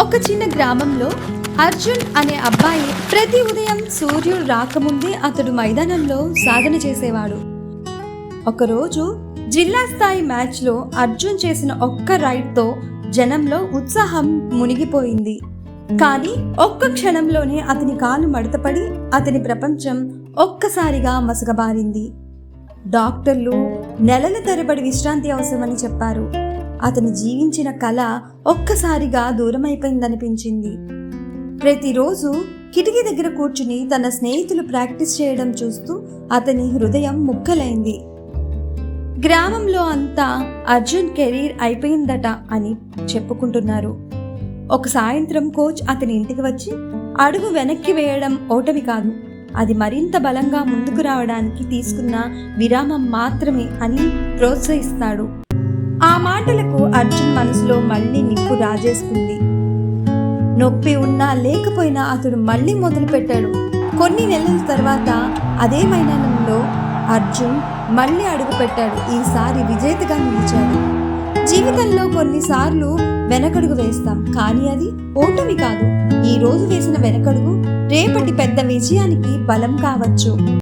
ఒక చిన్న గ్రామంలో అర్జున్ అనే అబ్బాయి ప్రతి ఉదయం సూర్యుడు రాకముందే అతడు మైదానంలో సాధన చేసేవాడు. ఒకరోజు జిల్లా స్థాయి మ్యాచ్లో అర్జున్ చేసిన ఒక్క రైడ్తో జనంలో ఉత్సాహం మునిగిపోయింది. కానీ ఒక్క క్షణంలోనే అతని కాలు మడతపడి అతని ప్రపంచం ఒక్కసారిగా మసగబారింది డాక్టర్లు నెలల తరబడి విశ్రాంతి అవసరమని చెప్పారు. అతను జీవించిన కళ ఒక్కసారిగా దూరమైపోయిందనిపించింది. ప్రతిరోజు కిటికీ దగ్గర కూర్చుని తన స్నేహితులు ప్రాక్టీస్ చేయడం చూస్తూ అతని హృదయం ముక్కలైంది. గ్రామంలో అంతా అర్జున్ కెరీర్ అయిపోయిందట అని చెప్పుకుంటున్నారు. ఒక సాయంత్రం కోచ్ అతని ఇంటికి వచ్చి అడుగు వెనక్కి వేయడం ఓటమి కాదు. అది మరింత బలంగా ముందుకు రావడానికి తీసుకున్న విరామం మాత్రమే అని ప్రోత్సహిస్తాడు. మాటలకు అర్జున్ మనసులో మళ్ళీ నిప్పు రాజేసుకుంది. నొప్పి ఉన్నా లేకపోయినా అతడు మళ్ళీ మొదలుపెట్టాడు. కొన్ని నెలల తర్వాత అదే మైదానంలో అర్జున్ మళ్ళీ అడుగుపెట్టాడు ఈసారి విజేతగా నిలిచాడు. జీవితంలో కొన్నిసార్లు వెనకడుగు వేస్తాం కానీ అది ఓటమి కాదు. ఈ రోజు వేసిన వెనకడుగు రేపటి పెద్ద విజయానికి బలం కావచ్చు.